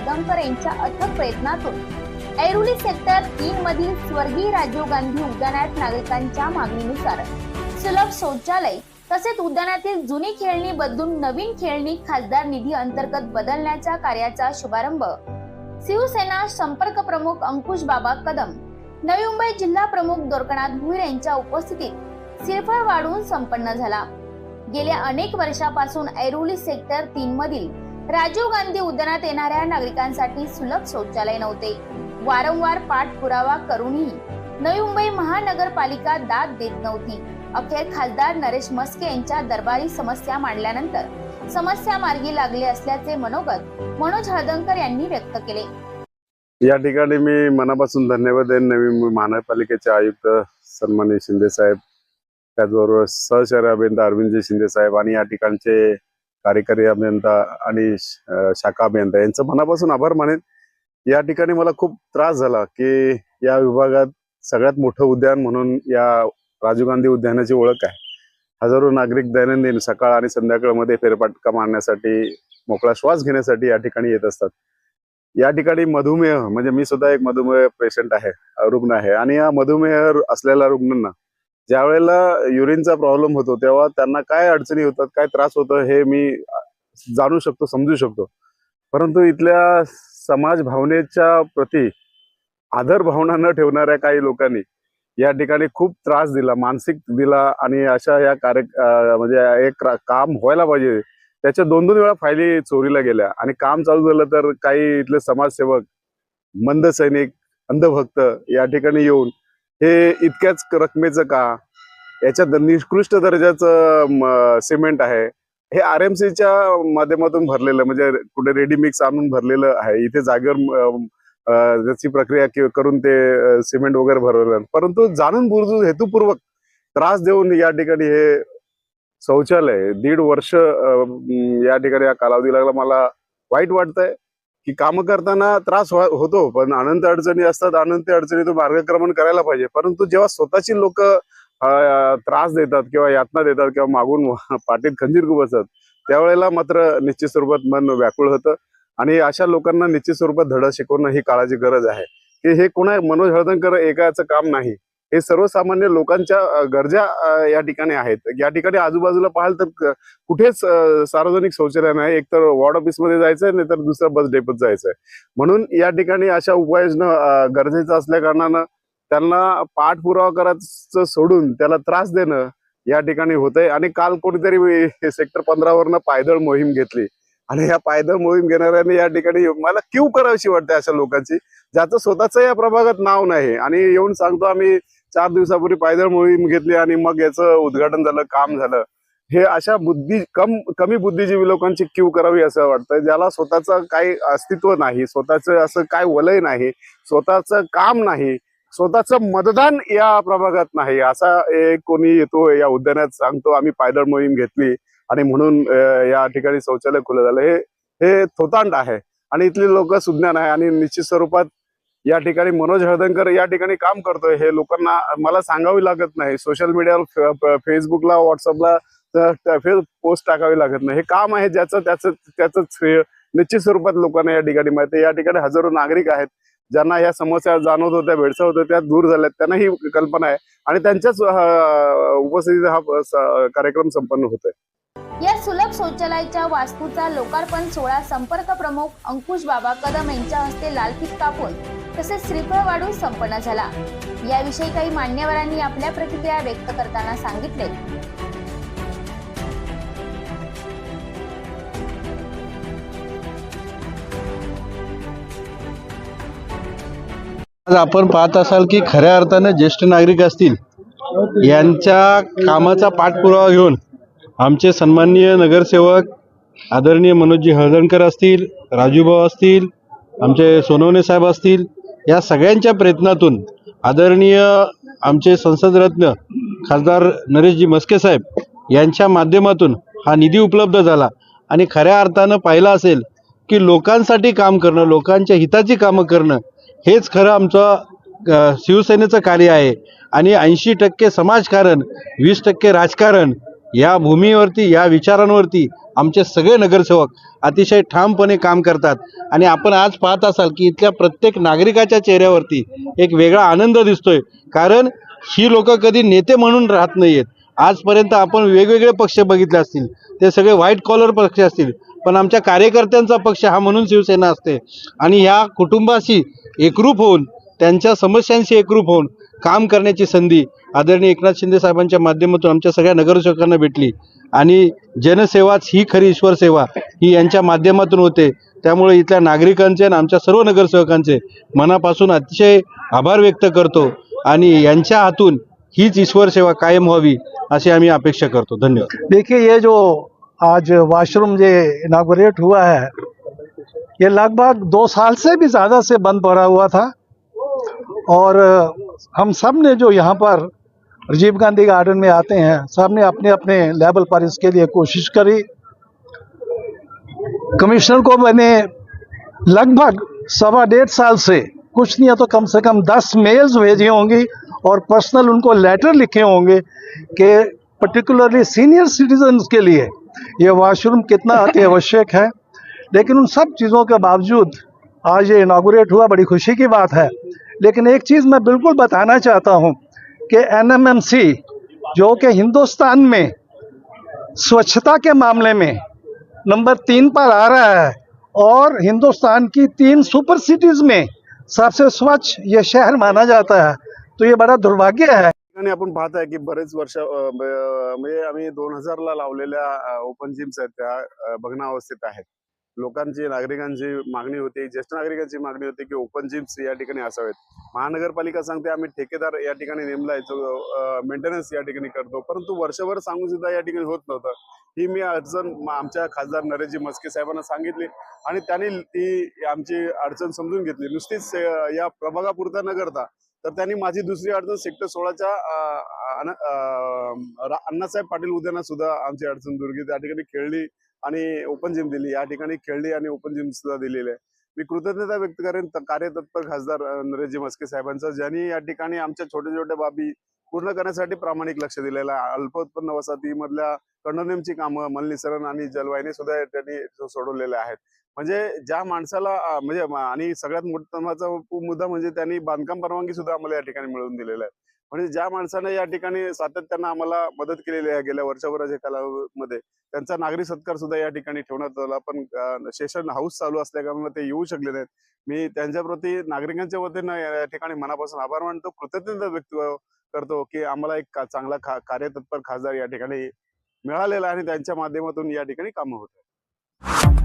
कदमकर यांच्या अथक प्रयत्नातून ऐरोली सेक्टर तीन मधील स्वर्गीय राजीव गांधी उद्यानात नागरिकांच्या मागणीनुसार सुलभ शौचालय तसेच उद्यानातील जुनी खेळणी बदलून नवीन खेळणी खासदार निधी अंतर्गत बदलण्याच्या कार्याचा शुभारंभ शिवसेना संपर्क प्रमुख अंकुश बाबा कदम नवी मुंबई जिल्हा प्रमुख दोरकनाथ भुईर यांच्या उपस्थितीत सिरफळ वाढून संपन्न झाला. गेल्या अनेक वर्षापासून ऐरोली सेक्टर तीन मधील राजीव गांधी उद्यानात येणाऱ्या नागरिकांसाठी सुलभ शौचालय नव्हते. वारंवार पाठपुरावा करूनही नवी मुंबई महानगरपालिका दाद देत नव्हती. अखेर खासदार नरेश मस्के यांच्या दरबारी समस्या मांडल्यानंतर समस्या मार्गी लागले असल्याचे मनोगत मनोज हळदणकर यांनी व्यक्त केले. या ठिकाणी मी मनापासून धन्यवाद देईन. नवी मुंबई महानगरपालिकेचे आयुक्त सन्मान्य शिंदे साहेब त्याचबरोबर सहशहर अभियंता अरविंदजी शिंदे साहेब आणि या ठिकाणचे कार्यकारी अभियंता आणि शाखा अभियंता यांचं मनापासून आभार मानेन. या ठिकाणी मला खूप त्रास झाला की या विभागात सगळ्यात मोठं उद्यान म्हणून या राजीव गांधी उद्यानाची ओळख आहे. हजारो नागरिक दैनंदिन सकाळ आणि संध्याकाळमध्ये फेरफटका मारण्यासाठी मोकळा श्वास घेण्यासाठी या ठिकाणी येत असतात. या ठिकाणी मधुमेह म्हणजे मी सुद्धा एक मधुमेह पेशंट आहे रुग्ण आहे. आणि या मधुमेह असलेल्या रुग्णांना ज्या वेळेला युरिनचा प्रॉब्लेम होतो तेव्हा त्यांना काय अडचणी होतात काय त्रास होतो हे मी जाणू शकतो समजू शकतो. परंतु इथल्या समाज भावनेच्या प्रती आदर भावना न ठेवणाऱ्या काही लोकांनी या ठिकाणी खूप त्रास दिला मानसिक दिला आणि अशा या कार्य म्हणजे एक काम व्हायला पाहिजे. त्याच्या दोन दोन वेळा फायली चोरीला गेल्या आणि काम चालू झालं तर काही इथले समाजसेवक मंद सैनिक अंधभक्त या ठिकाणी येऊन हे इतक्याच रकमेचं का? याच्यात निकृष्ट दर्जाचं सिमेंट आहे. हे आर एम सीच्या माध्यमातून भरलेलं म्हणजे कुठे रेडी मिक्स आणून भरलेलं आहे. इथे जागेवर त्याची प्रक्रिया करून ते सिमेंट वगैरे भरवलं परंतु जाणून बुजून हेतुपूर्वक त्रास देऊन या ठिकाणी हे शौचालय दीड वर्ष या ठिकाणी या कालावधी लागला. मला वाईट वाटतंय. की काम करताना त्रास हो-, होतो पण अनंत अडचणी असतात अनंत अडचणीतून मार्गक्रमण करायला पाहिजे. परंतु जेव्हा स्वतःची लोक त्रास देतात किंवा यातना देतात किंवा मागून पाठीत खंजीर खुपसतात त्यावेळेला मात्र निश्चित स्वरूपात मन व्याकुळ होतं आणि अशा लोकांना निश्चित स्वरूपात धडा शिकवणं ही काळाची गरज आहे. की हे कोणा मनोज हळदणकर एकाचं काम नाही. हे सर्वसामान्य लोकांच्या गरजा या ठिकाणी आहेत. या ठिकाणी आजूबाजूला पाहाल तर कुठेच सार्वजनिक शौचालय नाही. एकतर वॉर्ड ऑफिसमध्ये जायचंय नाही तर दुसऱ्या बस डेपोत जायचंय. म्हणून या ठिकाणी अशा उपाययोजना गरजेचं असल्या कारणानं त्यांना पाठपुरावा करायचं सोडून त्याला त्रास देणं या ठिकाणी होतंय. आणि काल कोणीतरी सेक्टर पंधरावरनं पायदळ मोहीम घेतली. आणि या पायदळ मोहीम घेणाऱ्यांनी या ठिकाणी मला क्यू करावीशी वाटते अशा लोकांची ज्याचं स्वतःच या प्रभागात नाव नाही. आणि येऊन सांगतो आम्ही चार दिवसापूर्वी पायदळ मोहीम घेतली आणि मग याचं उद्घाटन झालं काम झालं. हे अशा बुद्धी कम कमी बुद्धिजीवी लोकांची क्यू करावी असं वाटतं ज्याला स्वतःचं काही अस्तित्व नाही स्वतःचं असं काय वलय नाही स्वतःचं काम नाही स्वतःचं मतदान या प्रभागात नाही असा एक कोणी येतो या उद्यानात सांगतो आम्ही पायदळ मोहीम घेतली आणि म्हणून या ठिकाणी शौचालय खुलं झालं. हे हे थोतांड आहे. आणि इथली लोक सुज्ञान आहे आणि निश्चित स्वरूपात या ठिकाणी मनोज हळदणकर या ठिकाणी काम करतोय. हे लोकांना मला सांगावी लागत नाही. सोशल मीडियावर फेसबुकला व्हॉट्सअपला पोस्ट टाकावी लागत नाही. हे काम आहे ज्याचं त्याचं त्याचं श्रेय निश्चित स्वरूपात लोकांना या ठिकाणी माहिती आहे. या ठिकाणी हजारो नागरिक आहेत. ज्यांना या समस्या जाणवत होत्या भेडसावत होत्या त्या दूर झाल्यात. त्यांना ही कल्पना आहे. आणि त्यांच्याच उपस्थितीत हा कार्यक्रम संपन्न होतोय. या सुलभ शौचालयाच्या वास्तूचा लोकार्पण सोहळा संपर्क प्रमुख अंकुश बाबा कदम यांच्या हस्ते लालफित कापून तसेच श्रीफळ वाढून संपन्न झाला. याविषयी काही मान्यवरांनी आपल्या प्रतिक्रिया व्यक्त करताना सांगितले. आज आपण पाहत असाल की खऱ्या अर्थानं ज्येष्ठ नागरिक असतील यांच्या कामाचा पाठपुरावा घेऊन आमचे सन्माननीय नगरसेवक आदरणीय मनोजी हळदणकर असतील राजूभाऊ असतील आमचे सोनवणे साहेब असतील या सगळ्यांच्या प्रयत्नातून आदरणीय आमचे संसदरत्न खासदार नरेशजी मस्के साहेब यांच्या माध्यमातून हा निधी उपलब्ध झाला आणि खऱ्या अर्थानं पाहिलं असेल की लोकांसाठी काम करणं लोकांच्या हिताची कामं करणं हेच खरं आमचं शिवसेनेचं कार्य आहे. आणि ऐंशी टक्के समाजकारण वीस टक्के राजकारण या भूमीवरती या विचारांवरती आमचे सगळे नगरसेवक अतिशय ठामपणे काम करतात. आणि आपण आज पाहत असाल की इथल्या प्रत्येक नागरिकाच्या चेहऱ्यावरती एक वेगळा आनंद दिसतोय. कारण ही लोक कधी नेते म्हणून राहत नाही आहेत आजपर्यंत आपण वेगवेगळे पक्ष बघितले असतील. ते सगळे व्हाईट कॉलर पक्ष असतील. पण आमच्या कार्यकर्त्यांचा पक्ष हा म्हणून शिवसेना असते. आणि ह्या कुटुंबाशी एकरूप होऊन त्यांच्या समस्यांशी एकरूप होऊन काम करण्याची संधी आदरणीय एकनाथ शिंदे साहेबांच्या माध्यमातून आमच्या सगळ्या नगरसेवकांना भेटली. आणि जनसेवाच ही खरी ईश्वर सेवा ही यांच्या माध्यमातून होते. त्यामुळे इथल्या नागरिकांचे आणि आमच्या सर्व नगरसेवकांचे मनापासून अतिशय आभार व्यक्त करतो आणि यांच्या हातून हीच ईश्वर सेवा कायम व्हावी अशी आम्ही अपेक्षा करतो. धन्यवाद. देखिए ये जो आज वॉशरूम जे इनागोरेट हुआ है ये लगभग दो साल से भी ज़्यादा से बंद पड़ा हुआ था। और हम सबने जो यहाँ पर राजीव गांधी गार्डन में आते हैं, सबने अपने अपने लेवल पर इसके लिए कोशिश करी। कमिश्नर को मैंने लगभग सवा डेढ़ साल से, कुछ नहीं है तो कम से कम दस मेल्स भेजी होंगी और पर्सनल उनको लेटर लिखे होंगे कि पर्टिकुलरली सीनियर सिटीजन्स के लिए ये वॉशरूम कितना अति आवश्यक है। लेकिन उन सब चीज़ों के बावजूद आज ये इनागोरेट हुआ, बड़ी खुशी की बात है लेकिन एक चीज़ मैं बिल्कुल बताना चाहता हूँ कि एनएमएमसी जो कि हिंदुस्तान में स्वच्छता के मामले में नंबर तीन पर आ रहा है और हिंदुस्तान की तीन सुपर सिटीज़ में सबसे स्वच्छ ये शहर माना जाता है तो ये बड़ा दुर्भाग्य है। ठिकाणी आपण आहे की बरेच वर्ष म्हणजे दोन लावलेल्या ओपन जिम्स आहेत त्या अं, भग्नावस्थेत आहेत. लोकांची नागरिकांची मागणी होती ज्येष्ठ नागरिकांची मागणी होती की ओपन जिम्स या ठिकाणी असावेत. महानगरपालिका सांगते आम्ही ठेकेदार या ठिकाणी नेमलाय जो मेंटेनन्स या ठिकाणी करतो. परंतु वर्षभर सांगून सुद्धा या ठिकाणी होत नव्हतं. ही मी अडचण आमच्या खासदार नरेशजी मस्के साहेबांना सांगितली आणि त्यांनी ती आमची अडचण समजून घेतली. नुसतीच या प्रभागापुरता न करता तर त्यांनी माझी दुसरी अडचण सेक्टर सोळाच्या अण्णासाहेब पाटील उद्यानात सुद्धा आमची अडचण दुर्गी त्या ठिकाणी खेळली आणि ओपन जिम दिली. या ठिकाणी खेळली आणि ओपन जिम सुद्धा दिलेली आहे. मी कृतज्ञता व्यक्त करेन कार्यतत्पर खासदार नरेजी नरेशजी मस्के साहेबांचा ज्यांनी या ठिकाणी आमच्या छोट्या छोट्या बाबी पूर्ण करण्यासाठी प्रामाणिक लक्ष दिलेलं आहे. अल्प उत्पन्न वसाहतीमधल्या कंडोनेमची कामं मलनिसरण आणि जलवाहिनी सुद्धा त्यांनी सोडवलेले आहेत. म्हणजे ज्या माणसाला म्हणजे आणि सगळ्यात महत्त्वाचा मुद्दा म्हणजे त्यांनी बांधकाम परवानगी सुद्धा आम्हाला या ठिकाणी मिळवून दिलेल्या आहे. म्हणजे ज्या माणसाने या ठिकाणी सातत्यानं आम्हाला मदत केलेली आहे गेल्या वर्षभराच्या कालावधीमध्ये त्यांचा नागरी सत्कार सुद्धा या ठिकाणी ठेवण्यात आला. पण सेशन हाऊस चालू असल्याकारणानं ते येऊ शकले नाहीत. मी त्यांच्याप्रती नागरिकांच्या वतीनं या या ठिकाणी मनापासून आभार मानतो कृतज्ञता व्यक्त करतो की आम्हाला एक चांगला खा कार्यतत्पर खासदार या ठिकाणी मिळालेला आणि त्यांच्या माध्यमातून या ठिकाणी कामं होत आहेत.